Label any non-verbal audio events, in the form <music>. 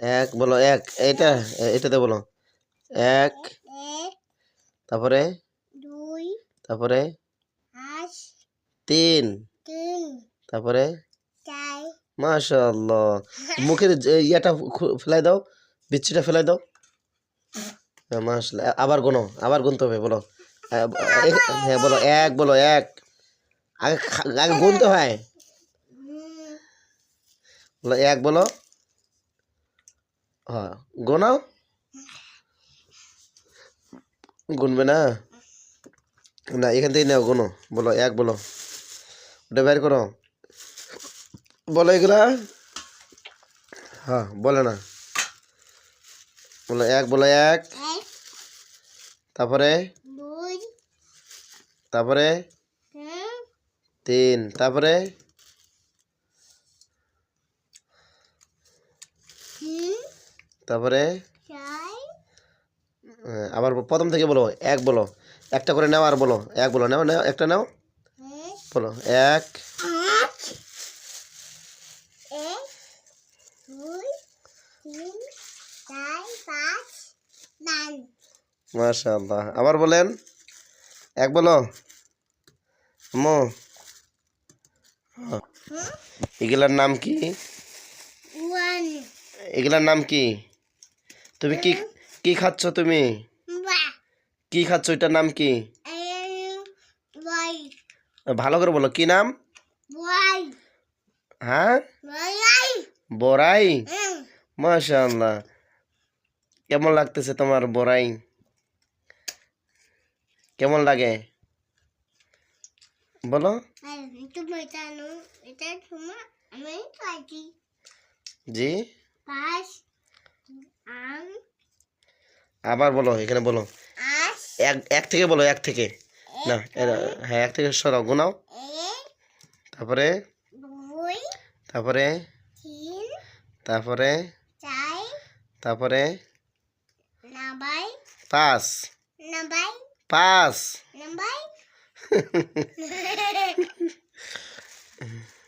এক বলো এক এটা এটাতে বলো। এক তারপরে? দুই তারপরে? তিন তারপরে? চার। মাশাআল্লাহ। মুখের ইয়াটা ফেলাই দাও বিচ্ছিটা ফেলাই দাও। হ্যাঁ, মাশাআল্লাহ আবার গোনো আবার গুনতে হবে বলো। হ্যাঁ, হ্যাঁ বলো এক বলো এক। আগে আগে গুনতে হয়। বলো এক বলো। হ্যাঁ। গোনাও? গুনবে না? না এখান থেকে নাও গোনো। বলো এক বলো। ওটা বের করো। বলো এগুলা? হ্যাঁ বলে না। বলো এক বলো এক। তারপরে? তারপরে? তিন। তারপরে তিন তারপরে? হ্যাঁ, আবার প্রথম থেকে বলো এক বলো। একটা করে নাও আর বলো। এক বলো নাও নাও একটা নাও। বলো এক। মাশাআল্লাহ। আবার বলেন। এক বলো। মো এগুলার নাম কি? এগুলার নাম কি? তুমি কি কি খাচ্ছ তুমি? কি খাচ্ছ? এটার নাম কি? ভালো করে বলো কি নাম? হ্যাঁ? বড়াই। এম কেমন লাগতেছে তোমার বড়াই? কেমন লাগে? বলো। জি পাঁচ আম আবার বলো এখানে বলো। এক এক থেকে বলো এক থেকে। না হ্যাঁ এক থেকে সরাও গোনাও। তারপরে? তারপরে? তারপরে? তারপরে? পাঁচ। পাঁচ। <laughs>